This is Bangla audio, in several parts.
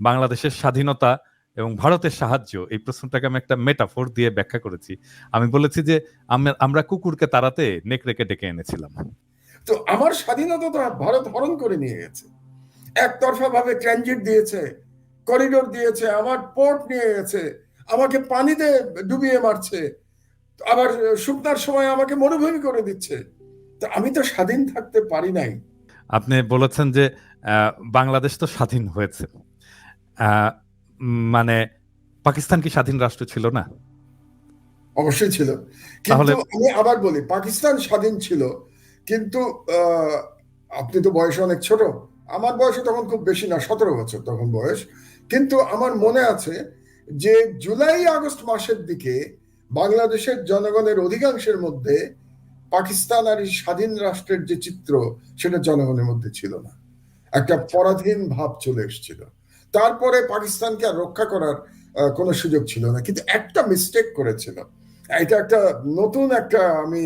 বাংলাদেশের স্বাধীনতা এবং ভারতের সাহায্য এই প্রশ্নটাকে আমি একটা মেটাফোর দিয়ে ব্যাখ্যা করেছি। আমি বলেছি যে আমরা কুকুরকে তাড়াতে নেকড়েকে ডেকে এনেছিলাম। তো আমার স্বাধীনতা তো ভারত হরণ করে নিয়ে গেছে। একতরফা ভাবে ট্রানজিট দিয়েছে করিডোর দিয়েছে আমার পোর্ট নিয়ে গেছে আমাকে পানিতে ডুবিয়ে মারছে আবার শুকনার সময় আমাকে মরুভূমি করে দিচ্ছে। তো আমি তো স্বাধীন থাকতে পারি নাই। আপনি বলেছেন যে আহ, বাংলাদেশ তো স্বাধীন হয়েছে। মানে পাকিস্তান কি স্বাধীন রাষ্ট্র ছিল না? অবশ্যই ছিল। কিন্তু তাহলে- আমি আবার বলি পাকিস্তান স্বাধীন ছিল কিন্তু আপনি তো বয়সে অনেক ছোট। আমার বয়সে তখন খুব বেশি না সতেরো বছর তখন বয়স। কিন্তু আমার মনে আছে যে জুলাই আগস্ট মাসের দিকে বাংলাদেশের জনগণের অধিকাংশের মধ্যে পাকিস্তান আর এই স্বাধীন রাষ্ট্রের যে চিত্র সেটা জনগণের মধ্যে ছিল না। একটা পরাধীন ভাব চলে এসেছিল। তারপরে পাকিস্তানকে আর রক্ষা করার কোনো সুযোগ ছিল না। কিন্তু একটা মিস্টেক করেছিল। এটা একটা নতুন একটা আমি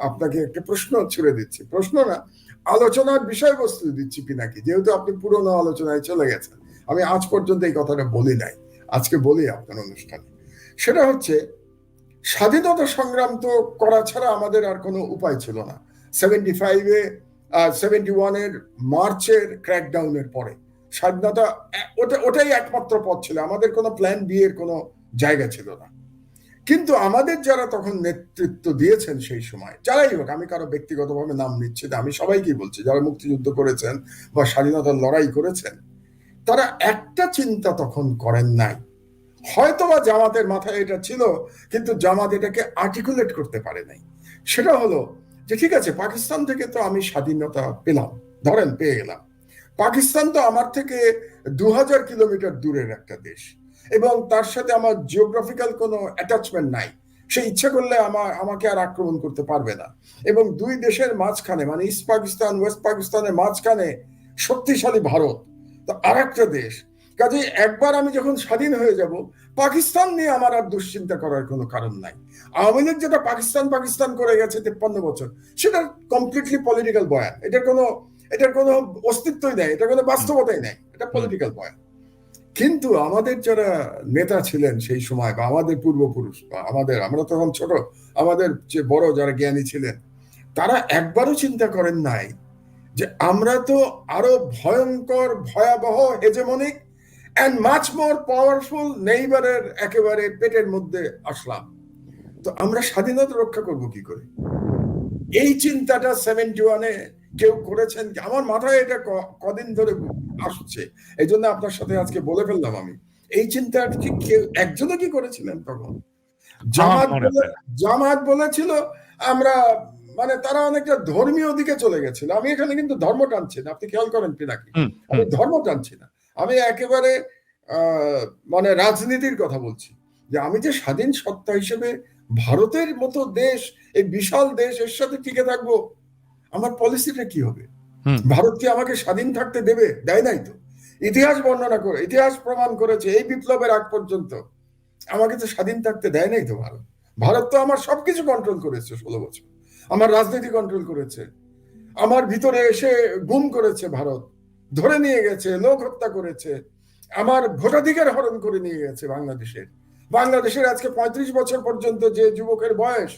আপনাকে একটা প্রশ্ন ছুড়ে দিচ্ছি। প্রশ্ন না, আলোচনার বিষয়বস্তু দিচ্ছি পিনাকি। যেহেতু আপনি পুরনো আলোচনায় চলে গেছেন, আমি আজ পর্যন্ত এই কথাটা বলি নাই। আজকে বলি আপনার অনুষ্ঠানে। সেটা হচ্ছে, স্বাধীনতা সংগ্রাম তো করা ছাড়া আমাদের আর কোনো উপায় ছিল না। সেভেন্টি ফাইভে সেভেন্টি ওয়ানের মার্চের ক্র্যাকডাউনের পরে। স্বাধীনতা, ওটা, ওটাই একমাত্র পথ ছিল। আমাদের কোনো প্ল্যান বি এর কোনো জায়গা ছিল না। কিন্তু আমাদের যারা তখন নেতৃত্ব দিয়েছেন সেই সময়, যারাই হোক, আমি কারও ব্যক্তিগতভাবে নাম নিচ্ছি আমি সবাইকেই বলছি, যারা মুক্তিযুদ্ধ করেছেন বা স্বাধীনতার লড়াই করেছেন, তারা একটা চিন্তা তখন করেন নাই। হয়তোবা জামাতের মাথায় এটা ছিল, কিন্তু জামাত এটাকে আর্টিকুলেট করতে পারে নাই। সেটা হলো যে, ঠিক আছে, পাকিস্তান থেকে তো আমি স্বাধীনতা পেলাম, ধরেন, পেয়ে গেলাম। পাকিস্তান তো আমার থেকে দু হাজার কিলোমিটার দূরের একটা দেশ। এবং তার সাথে আমার জিওগ্রাফিক্যাল কোনো অ্যাটাচমেন্ট নাই। সে ইচ্ছা করলে আমার, আমাকে আর আক্রমণ করতে পারবে না। এবং দুই দেশের মাঝখানে মানে ইস্ট পাকিস্তান, ওয়েস্ট পাকিস্তানের মাঝখানে শক্তিশালী ভারত, তো আর একটা দেশ। কাজে একবার আমি যখন স্বাধীন হয়ে যাব, পাকিস্তান নিয়ে আমার আর দুশ্চিন্তা করার কোনো কারণ নাই। আওয়ামী লীগ যেটা পাকিস্তান পাকিস্তান করে গেছে তেপ্পান্ন বছর সেটা কমপ্লিটলি পলিটিক্যাল বয়ান। এটার কোনো এটার কোনো অস্তিত্বই নেই এটা কোনো বাস্তবতাই নেই এটা পলিটিক্যাল পয়েন্ট কিন্তু আমাদের যারা নেতা ছিলেন সেই সময় বা আমাদের পূর্বপুরুষ বা আমাদের আমরা তখন ছোট আমাদের যে বড় যারা জ্ঞানী ছিলেন তারা একবারও চিন্তা করেন নাই যে আমরা তো আরও ভয়ঙ্কর ভয়াবহ hegemonic and much more powerful নেইবারের একেবারে পেটের মধ্যে আসলাম। তো আমরা স্বাধীনতা রক্ষা করব কি করে? এই চিন্তাটা সেভেন্টি ওয়ানে কেউ করেছেন আমার মাথায় এটা কদিন ধরে আসছে। এই জন্য আপনার সাথে আজকে বলে ফেললাম আমি। এই চিন্তাটা কি কেউ একজনও কি করেছিলেন তখন? জামাত বলে- জামাত বলেছিল আমরা মানে তারা অনেকটা ধর্মীয় দিকে চলে গেছিল। আমি এখানে কিন্তু ধর্ম টানছি না। আপনি খেয়াল করেন পিনাকি আমি ধর্ম টানছি না। আমি একেবারে আহ, মানে রাজনীতির কথা বলছি। যে আমি যে স্বাধীন সত্তা হিসেবে ভারতের মতো দেশ এই বিশাল দেশ এর সাথে টিকে থাকব আমার পলিসিটা কি হবে। ভারত কি আমাকে স্বাধীন থাকতে দেবে? দেয় নাই তো। ইতিহাস বর্ণনা করে ইতিহাস প্রমাণ করেছে এই বিপ্লবের আগ পর্যন্ত। আমাকে তো স্বাধীন থাকতে দেয় নাই তো ভারত। ভারত তো আমার সবকিছু কন্ট্রোল করেছে ষোলো বছর। আমার রাজনীতি কন্ট্রোল করেছে। আমার ভিতরে এসে গুম করেছে ভারত। ধরে নিয়ে গেছে লোক হত্যা করেছে। আমার ভোটাধিকার হরণ করে নিয়ে গেছে বাংলাদেশের। বাংলাদেশের আজকে পঁয়ত্রিশ বছর পর্যন্ত যে যুবকের বয়স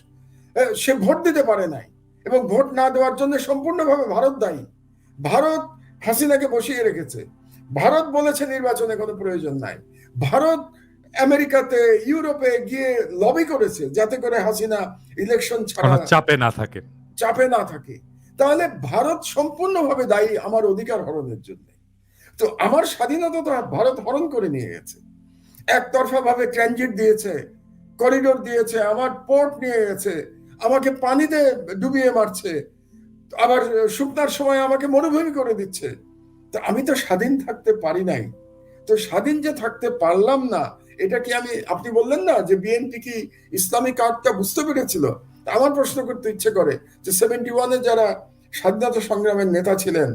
সে ভোট দিতে পারে নাই। এবং ভোট না দেওয়ার জন্য সম্পূর্ণভাবে ভারত দায়ী। ভারত হাসিনাকে বসিয়ে রেখেছে। ভারত বলেছে নির্বাচনে কোনো প্রয়োজন নাই। ভারত আমেরিকাতে ইউরোপে গিয়ে লবি করেছে যাতে করে হাসিনা ইলেকশন ছাড়া চাপে না থাকে। চাপে না থাকে। তাহলে ভারত সম্পূর্ণভাবে দায়ী আমার অধিকার হরণের জন্য। তো আমার স্বাধীনতা তো ভারত হরণ করে নিয়ে গেছে। একতরফা ভাবে ট্রানজিট দিয়েছে করিডোর দিয়েছে আমার পোর্ট নিয়ে গেছে। আমাকে পানিতে ডুবিয়ে মারছে। আবার শুকনার সময় আমাকে মরুভূমি করে দিচ্ছে। তো আমি তো স্বাধীন থাকতে পারি নাই। তো স্বাধীন যে থাকতে পারলাম না এটা কি আমি আপনি বললেন না যে বিএনপি কি ইসলামিক আর্টটা বুঝতে পেরেছিল? আমার প্রশ্ন করতে ইচ্ছে করে যে সেভেন্টি ওয়ানে যারা স্বাধীনতা সংগ্রামের নেতা ছিলেন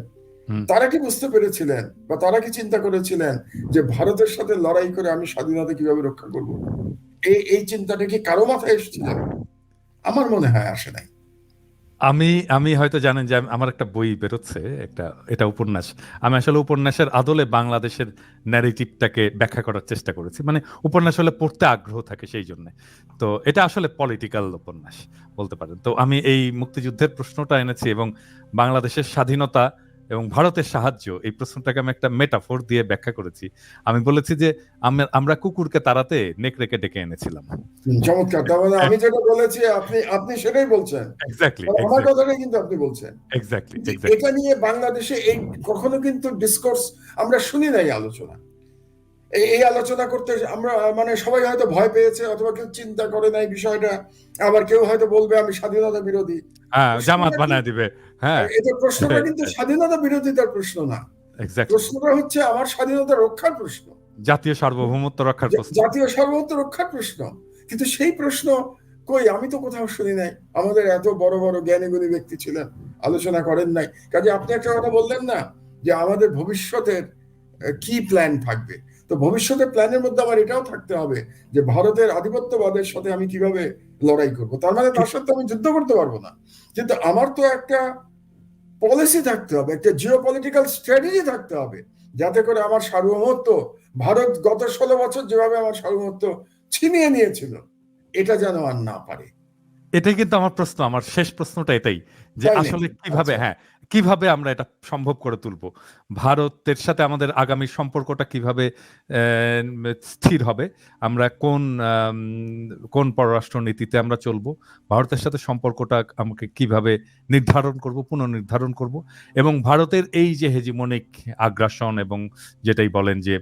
তারা কি বুঝতে পেরেছিলেন বা তারা কি চিন্তা করেছিলেন যে ভারতের সাথে লড়াই করে আমি স্বাধীনতা কীভাবে রক্ষা করব? এই এই চিন্তাটা কি কারও মাথায় এসেছিল? আমার মনে হয় আসে নাই। আমি আমি হয়তো জানেন যে আমার একটা বই বেরোচ্ছে, একটা, এটা উপন্যাস। আমি আসলে উপন্যাসের আদলে বাংলাদেশের ন্যারেটিভটাকে ব্যাখ্যা করার চেষ্টা করেছি। মানে উপন্যাস হলে পড়তে আগ্রহ থাকে সেই জন্য। তো এটা আসলে পলিটিক্যাল উপন্যাস বলতে পারেন। তো আমি এই মুক্তিযুদ্ধের প্রশ্নটা এনেছি এবং বাংলাদেশের স্বাধীনতা এবং ভারতের সাহায্য এই প্রশ্নটাকে আমি একটা মেটাফোর দিয়ে ব্যাখ্যা করেছি। আমি বলেছি যে আমরা কুকুরকে তাড়াতে নেকড়েকে ডেকে এনেছিলাম। চমৎকার তার মানে আমি যেটা বলেছি আপনি আপনি সেটাই বলছেন। এক্স্যাক্টলি মানে আমার কথাটাই কিন্তু আপনি বলছেন। এক্স্যাক্টলি এটা নিয়ে বাংলাদেশে এই কখনো কিন্তু ডিসকোর্স আমরা শুনি নাই আলোচনা। এই আলোচনা করতে আমরা মানে সবাই হয়তো ভয় পেয়েছে অথবা কেউ চিন্তা করে নাই বিষয়টা আবার কেউ হয়তো বলবে আমি স্বাধীনতা বিরোধী। হ্যাঁ জামাত বানায় দিবে হ্যাঁ। এটা প্রশ্নটা কিন্তু স্বাধীনতা বিরোধিতার প্রশ্ন না। প্রশ্নটা হচ্ছে আমার স্বাধীনতা রক্ষার প্রশ্ন। জাতীয় সার্বভৌমত্ব রক্ষার প্রশ্ন। জাতীয় সার্বভৌমত্ব রক্ষার প্রশ্ন। কিন্তু সেই প্রশ্ন কই আমি তো কোথাও শুনি নাই। আমাদের এত বড় বড় জ্ঞানী গুণী ব্যক্তি ছিলেন আলোচনা করেন নাই। কাজে আপনি একটা কথা বললেন না যে আমাদের ভবিষ্যতের কি প্ল্যান থাকবে? তো ভবিষ্যতের প্ল্যানের মধ্যে আমার এটাও থাকতে হবে যে ভারতের আধিপত্যবাদের সাথে আমি কীভাবে লড়াই করব। তার মানে তার সাথে আমি যুদ্ধ করতে পারব না। কিন্তু আমার তো একটা পলিসি থাকতে হবে একটা জিও পলিটিক্যাল স্ট্র্যাটেজি থাকতে হবে যাতে করে আমার সার্বভৌমত্ব ভারত গত ষোলো বছর যেভাবে আমার সার্বভৌমত্ব ছিনিয়ে নিয়েছিল এটা যেন আর না পারে। এটাই কিন্তু আমার প্রশ্ন আমার শেষ প্রশ্নটা এটাই যে আসলে কীভাবে আচ্ছা। হ্যাঁ কীভাবে আমরা এটা সম্ভব করে তুলব? ভারতের সাথে আমাদের আগামী সম্পর্কটা কীভাবে স্থির হবে? আমরা কোন কোন পররাষ্ট্র নীতিতে আমরা চলব? ভারতের সাথে সম্পর্কটা আমাকে কীভাবে নির্ধারণ করব, পুনর্নির্ধারণ করব? এবং ভারতের এই যে হেজিমনিক আগ্রাসন এবং যেটাই বলেন যে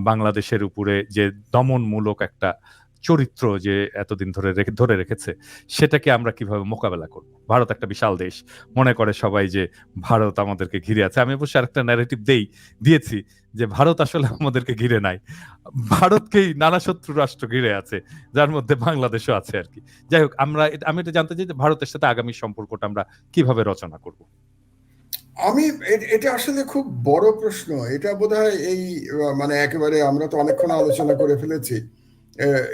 বাংলাদেশের উপরে যে দমনমূলক একটা চরিত্র যে এতদিন ধরে ধরে রেখেছে, সেটাকে আমরা কীভাবে মোকাবেলা করব? ভারত একটা বিশাল দেশ। মনে করে সবাই যে ভারত আমাদেরকে ঘিরে আছে। আমি অবশ্য আরেকটা ন্যারেটিভ দেই, দিয়েছি যে ভারত আসলে আমাদেরকে ঘিরে নাই। ভারতকেই নানা শত্রু রাষ্ট্র ঘিরে আছে, যার মধ্যে বাংলাদেশও আছে আর কি। যাই হোক, আমরা আমি এটা জানতে চাই যে ভারতের সাথে আগামী সম্পর্কটা আমরা কীভাবে রচনা করব? আমি এটা আসলে খুব বড় প্রশ্ন। এটা বোধহয় এই মানে একেবারে আমরা তো অনেকক্ষণ আলোচনা করে ফেলেছি।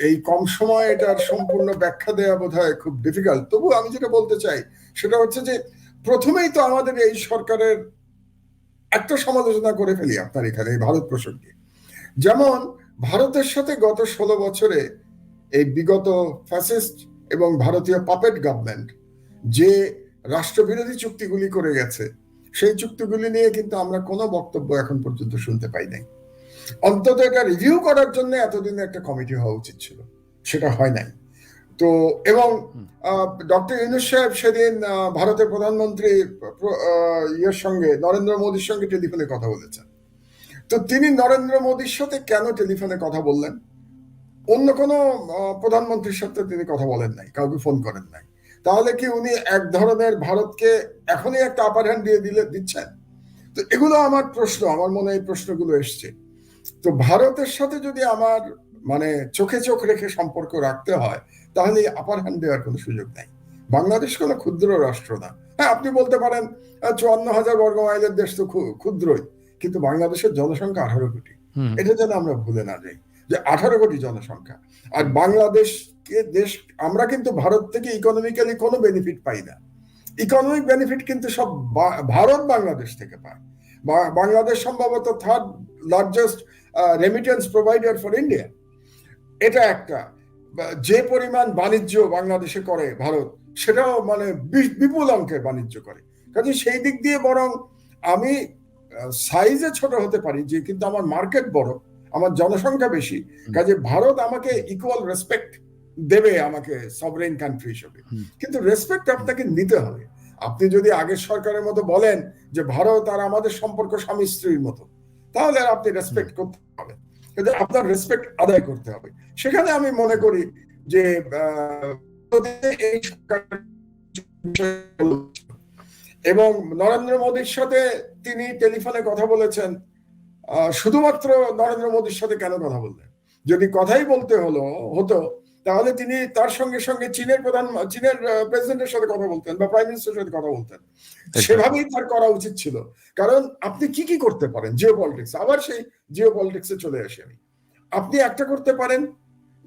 এই কম সময়ে এটার সম্পূর্ণ ব্যাখ্যা দেওয়া বোধহয় খুব ডিফিকাল্ট তবু আমি যেটা বলতে চাই, সেটা হচ্ছে যে, প্রথমেই তো আমাদের এই সরকারের একটা সমালোচনা করে ফেলি আপনার এখানে, এই ভারত প্রসঙ্গে। যেমন, ভারতের সাথে গত ষোলো বছরে এই বিগত ফ্যাসিস্ট এবং ভারতীয় পাপেট গভর্নমেন্ট যে রাষ্ট্রবিরোধী চুক্তিগুলি করে গেছে, সেই চুক্তিগুলি নিয়ে কিন্তু আমরা কোনো বক্তব্য এখন পর্যন্ত শুনতে পাই নাই। অন্তত এটা রিভিউ করার জন্য এতদিন একটা কমিটি হওয়া উচিত ছিল। সেটা হয় নাই। তো এবং ডক্টর ইউনুস সাহেব সেদিন ভারতের প্রধানমন্ত্রী ইয়ের সঙ্গে নরেন্দ্র মোদীর সঙ্গে টেলিফোনে কথা বলেছেন। তো তিনি নরেন্দ্র মোদীর সাথে কেন টেলিফোনে কথা বললেন? অন্য কোনো প্রধানমন্ত্রীর সাথে তিনি কথা বলেন নাই কাউকে ফোন করেন নাই। তাহলে কি উনি এক ধরনের ভারতকে এখনই একটা আপার হ্যান্ড দিয়ে দিলে দিচ্ছেন? তো এগুলো আমার প্রশ্ন আমার মনে এই প্রশ্নগুলো এসছে। তো ভারতের সাথে যদি আমার মানে চোখে চোখ রেখে সম্পর্ক রাখতে হয় তাহলে আপার হ্যান্ড দেওয়ার কোনো সুযোগ নাই। বাংলাদেশ কোনো ক্ষুদ্র রাষ্ট্র না। হ্যাঁ আপনি বলতে পারেন চুয়ান্ন হাজার বর্গ মাইলের দেশ তো ক্ষুদ্রই কিন্তু বাংলাদেশের জনসংখ্যা আঠারো কোটি। এটা যেন আমরা ভুলে না যাই যে আঠারো কোটি জনসংখ্যা। আর বাংলাদেশকে দেশ আমরা কিন্তু ভারত থেকে ইকোনমিক্যালি কোনো বেনিফিট পাই না। ইকোনমিক বেনিফিট কিন্তু সব ভারত বাংলাদেশ থেকে পায়। বাংলাদেশ সম্ভবত third largest remittance provider for India এটা একটা। যে পরিমাণ বাণিজ্য বাংলাদেশে করে ভারত সেটাও মানে বিপুল অঙ্কের বাণিজ্য করে। কাজে সেই দিক দিয়ে বরং আমি সাইজে ছোট হতে পারি যে কিন্তু আমার মার্কেট বড় আমার জনসংখ্যা বেশি। কাজে ভারত আমাকে ইকুয়াল রেসপেক্ট দেবে আমাকে সভরেন কান্ট্রি হিসেবে। কিন্তু রেসপেক্ট আপনাকে নিতে হবে। আপনি যদি আগের সরকারের মতো বলেন যে ভারত আর আমাদের সম্পর্ক স্বামী স্ত্রীর মতো তাহলে আপনি রেসপেক্ট করতে হবে। কিন্তু আপনার রেসপেক্ট আদায় করতে হবে। সেখানে আমি মনে করি যে এই এবং নরেন্দ্র মোদীর সাথে তিনি টেলিফোনে কথা বলেছেন। শুধুমাত্র নরেন্দ্র মোদীর সাথে কেন কথা বললেন? যদি কথাই বলতে হলো হতো তাহলে তিনি তার সঙ্গে সঙ্গে চীনের প্রধান চীনের প্রেসিডেন্টের সাথে কথা বলতেন বা প্রাইম মিনিস্টারের সাথে কথা বলতেন। সেভাবেই তার করা উচিত ছিল। কারণ আপনি কি কি করতে পারেন জিও পলিটিক্স আবার সেই জিও পলিটিক্সে চলে আসি আমি। আপনি একটা করতে পারেন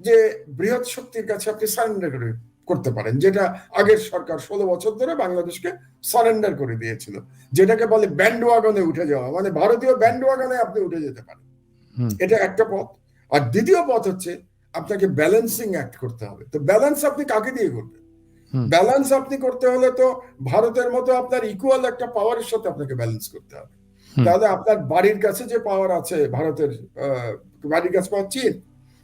যে বৃহৎ শক্তির কাছে আপনি সারেন্ডার করে করতে পারেন যেটা আগের সরকার ষোলো বছর ধরে বাংলাদেশকে সারেন্ডার করে দিয়েছিল। যেটাকে বলে ব্যান্ড ওয়াগনে উঠে যাওয়া মানে ভারতীয় ব্যান্ড ওয়াগনে আপনি উঠে যেতে পারেন। এটা একটা পথ। আর দ্বিতীয় পথ হচ্ছে আপনাকে ব্যালেন্সিং অ্যাক্ট করতে হবে। তো ব্যালেন্স আপনি কাকে দিয়ে করবেন? ব্যালেন্স আপনি করতে হলে তো ভারতের মতো আপনার ইকুয়াল একটা পাওয়ারের সাথে আপনাকে ব্যালেন্স করতে হবে। তাহলে আপনার বাড়ির কাছে যে পাওয়ার আছে ভারতের বাড়ির কাছে পাওয়ার চীন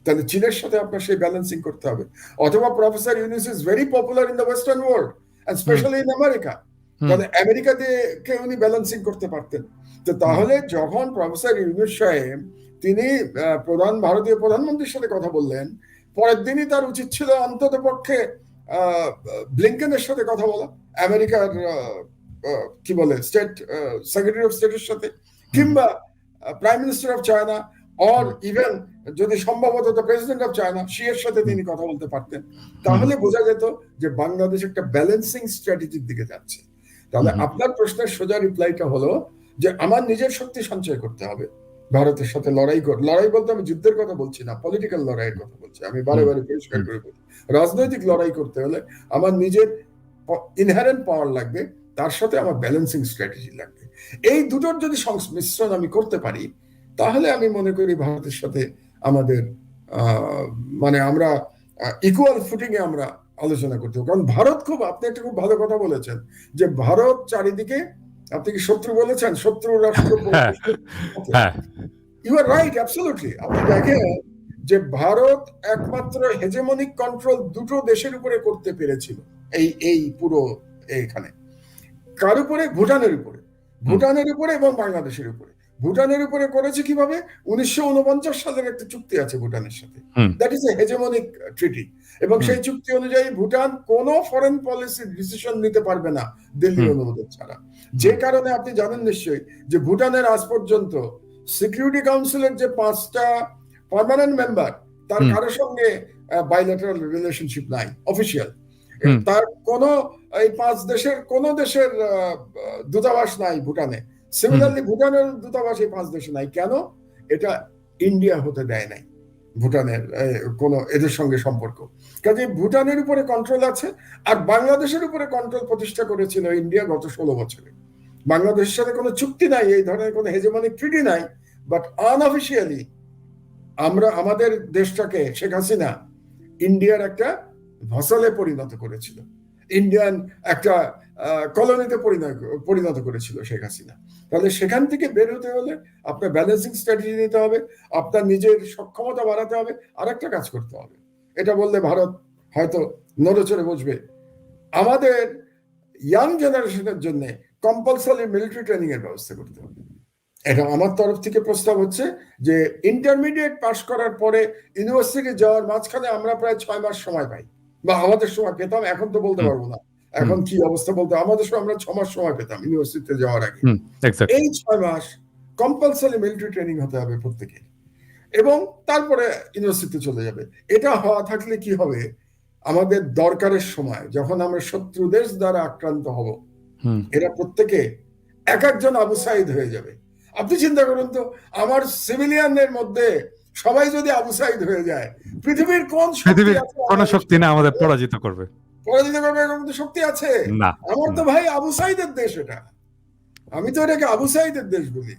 তাহলে চীনের সাথে আপনার সেই ব্যালেন্সিং করতে হবে। অথবা professor Yunus is very popular in the western world specially in America তাহলে আমেরিকা দিয়ে কে উনি ব্যালেন্সিং করতে পারতেন? তো তাহলে যখন প্রফেসর ইউনুস সাহেব তিনি প্রধান ভারতীয় প্রধানমন্ত্রীর সাথে কথা বললেন। পরের দিনই তার উচিত ছিল অন্তত পক্ষে ব্লিঙ্কেনের সাথে কথা বলা আমেরিকার কি বলে স্টেট সেক্রেটারি অফ স্টেটের সাথে কিংবা prime minister of China or even যদি সম্ভবত প্রেসিডেন্ট অফ চায়না সি এর সাথে তিনি কথা বলতে পারতেন। তাহলে বোঝা যেত যে বাংলাদেশ একটা ব্যালেন্সিং স্ট্র্যাটেজির দিকে যাচ্ছে। তাহলে আপনার প্রশ্নের সোজা রিপ্লাইটা হলো যে আমার নিজের শক্তি সঞ্চয় করতে হবে। ভারতের সাথে লড়াই কর লড়াই বলতে আমি যুদ্ধের কথা বলছি না পলিটিক্যাল লড়াইয়ের কথা বলছি। আমি বারে বারে পরিষ্কার করে বলি রাজনৈতিক লড়াই করতে হলে আমার নিজের ইনহারেন্ট পাওয়ার লাগবে তার সাথে আমার ব্যালেন্সিং স্ট্র্যাটেজি লাগবে। এই দুটোর যদি সংমিশ্রণ আমি করতে পারি তাহলে আমি মনে করি ভারতের সাথে আমাদের মানে আমরা ইকুয়াল ফুটিং এ আমরা আলোচনা করতে কারণ ভারত খুব আপনি একটা খুব ভালো কথা বলেছেন যে ভারত চারিদিকে আপনি কি শত্রু বলেছেন? শত্রু রাষ্ট্র ইউ আর রাইট অ্যাবসলুটলি আপনি দেখেন যে ভারত একমাত্র হেজেমনিক কন্ট্রোল দুটো দেশের উপরে করতে পেরেছিল। এই এই পুরো এখানে। কার উপরে? ভুটানের উপরে। ভুটানের উপরে এবং বাংলাদেশের উপরে। ভুটানের উপরে করেছে কীভাবে? উনিশশো উনপঞ্চাশ সালের একটা চুক্তি আছে ভুটানের সাথে। That is a hegemonic treaty এবং সেই চুক্তি অনুযায়ী ভুটান কোনো ফরেন পলিসি ডিসিশন নিতে পারবে না দিল্লির হুম। অনুমোদন ছাড়া। যে কারণে আপনি জানেন নিশ্চয়ই যে ভুটানের আজ পর্যন্ত সিকিউরিটি কাউন্সিলের যে পাঁচটা পার্মানেন্ট মেম্বার তার। কারোর সঙ্গে বাইলেটারাল রিলেশনশিপ নাই অফিসিয়াল তার কোন এই পাঁচ দেশের কোন দেশের দূতাবাস নাই ভুটানে। সিমিলারলি ভুটানের দূতাবাস এই পাঁচ দেশে নাই। কেন? এটা ইন্ডিয়া হতে দেয় নাই ভুটানের কোন এদের সঙ্গে সম্পর্ক। কাজে ভুটানের উপরে কন্ট্রোল আছে আর বাংলাদেশের উপরে কন্ট্রোল প্রতিষ্ঠা করেছিল ইন্ডিয়া গত ষোলো বছরে। বাংলাদেশের সাথে কোনো চুক্তি নাই এই ধরনের কোনো হেজেমনিক ট্রিটি নাই বাট আনঅফিসিয়ালি আমরা আমাদের দেশটাকে শেখ হাসিনা ইন্ডিয়ার একটা ভসলে পরিণত করেছিল। ইন্ডিয়ান একটা কলোনিতে পরিণত পরিণত করেছিল শেখ হাসিনা। তাহলে সেখান থেকে বের হতে হলে আপনার ব্যালেন্সিং স্ট্র্যাটেজি নিতে হবে আপনার নিজের সক্ষমতা বাড়াতে হবে আর একটা কাজ করতে হবে। এটা বললে ভারত হয়তো নড়েচড়ে বসবে। আমাদের ইয়াং জেনারেশনের জন্য কম্পালসারি মিলিটারি ট্রেনিং এর ব্যবস্থা করতে হবে। এটা আমার তরফ থেকে প্রস্তাব হচ্ছে যে ইন্টারমিডিয়েট পাশ করার পরে ইউনিভার্সিটি যাওয়ার মাঝখানে আমরা প্রায় ছয় মাস সময় পাই। বা আমাদের সময় পেতাম এখন তো বলতে পারব না। এখন কি অবস্থা বলতে আমাদের সময় আমরা ছ মাস সময় পেতাম ইউনিভার্সিটিতে যাওয়ার আগে। এই ছয় মাস কম্পালসারি মিলিটারি ট্রেনিং হতে হবে প্রত্যেকের। এবং তারপরে ইউনিভার্সিটিতে চলে যাবে। এটা হওয়া থাকলে কি হবে? আমাদের দরকারের সময় যখন আমরা শত্রু দেশ দ্বারা আক্রান্ত হব এরা প্রত্যেকে এক একজন আবু সাইদ হয়ে যাবে। আপনি চিন্তা করুন তো আমার সিভিলিয়ানদের মধ্যে সবাই যদি আবু সাইদ হয়ে যায় পৃথিবীর কোন শক্তি পৃথিবীর আছে কোনো শক্তি না আমাদের পরাজিত করবে। পরাজিত করবে এরকম তো শক্তি আছে আমার তো ভাই আবু সাইদের দেশ এটা। আমি তো এটাকে আবু সাইদের দেশ বলি।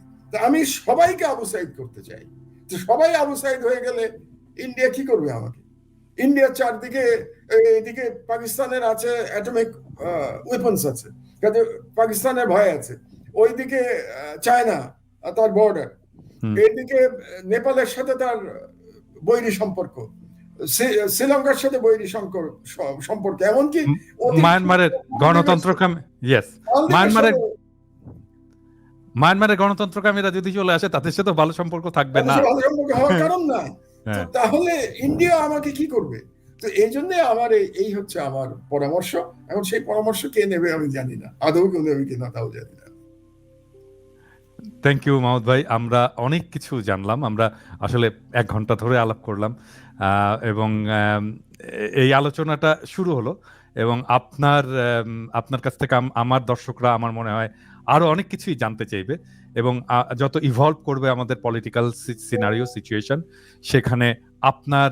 আমি সবাইকে আবু সাইদ করতে চাই। তো সবাই আবু সাইদ হয়ে গেলে ইন্ডিয়া কি করবে আমাকে? ইন্ডিয়ার চারদিকে এদিকে পাকিস্তানের আছে অ্যাটমিক ওয়েপন্স আছে। কাজে পাকিস্তানের ভয় আছে। ওইদিকে চায়না তার বর্ডার। এইদিকে নেপালের সাথে তার বৈরী সম্পর্ক। শ্রীলঙ্কার সাথে বৈরী সম্পর্ক এমনকি মায়ানমারের গণতন্ত্রকামী ইয়েস মায়ানমারের মায়ানমারের গণতন্ত্রকামীরা যদি চলে আসে তাদের সাথে ভালো সম্পর্ক থাকবে না। ভালো সম্পর্ক হওয়ার কারণ নাই হ্যাঁ। তাহলে ইন্ডিয়া আমাকে কি করবে? তো এই জন্য আমার এই- এই হচ্ছে আমার পরামর্শ। এখন সেই পরামর্শ কে নেবে আমি জানি না। আদৌ কেউ নেবে কিনা তাও জানি না। থ্যাংক ইউ মাহমুদ ভাই। আমরা অনেক কিছু জানলাম। আমরা আসলে এক ঘণ্টা ধরে আলাপ করলাম। এবং এই আলোচনাটা শুরু হলো। এবং আপনার আপনার কাছ থেকে আমার দর্শকরা আমার মনে হয় আরও অনেক কিছুই জানতে চাইবে। এবং যত ইভলভ করবে আমাদের পলিটিক্যাল সিনারিও সিচুয়েশন সেখানে আপনার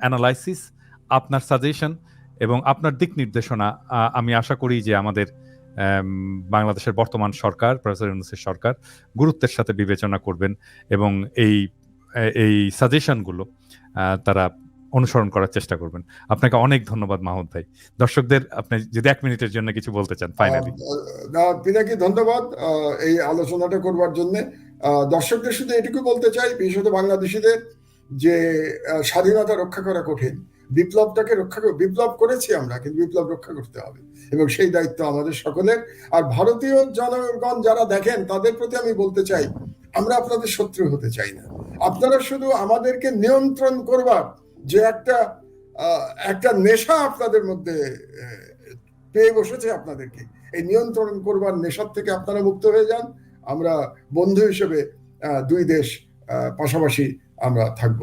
অ্যানালাইসিস আপনার সাজেশন এবং আপনার দিক নির্দেশনা আমি আশা করি যে আমাদের আম, বাংলাদেশের বর্তমান সরকার প্রফেসর ইউনুসের সরকার গুরুত্বের সাথে বিবেচনা করবেন এবং এই এই সাজেশনগুলো তারা অনুসরণ করার চেষ্টা করবেন। আপনাকে অনেক ধন্যবাদ মাহমুদ ভাই। দর্শকদের, আপনি যদি এক মিনিটের জন্য কিছু বলতে চান ফাইনালি পিনাকি ধন্যবাদ এই আলোচনাটা করবার জন্য। দর্শকদের শুধু এটুকু বলতে চাই, বিশেষত বাংলাদেশিদের যে স্বাধীনতা রক্ষা করা কঠিন বিপ্লবটাকে রক্ষা বিপ্লব করেছি আমরা, কিন্তু বিপ্লব রক্ষা করতে হবে। এবং সেই দায়িত্ব আমাদের সকলের। আর ভারতীয় জনগণ যারা দেখেন, তাদের প্রতি আমি বলতে চাই, আমরা আপনাদের শত্রু হতে চাই না। আপনারা শুধু আমাদেরকে নিয়ন্ত্রণ করবার যে একটা একটা নেশা আপনাদের মধ্যে পেয়ে বসেছে আপনাদেরকে, এই নিয়ন্ত্রণ করবার নেশার থেকে আপনারা মুক্ত হয়ে যান। আমরা বন্ধু হিসেবে দুই দেশ পাশাপাশি আমরা থাকব।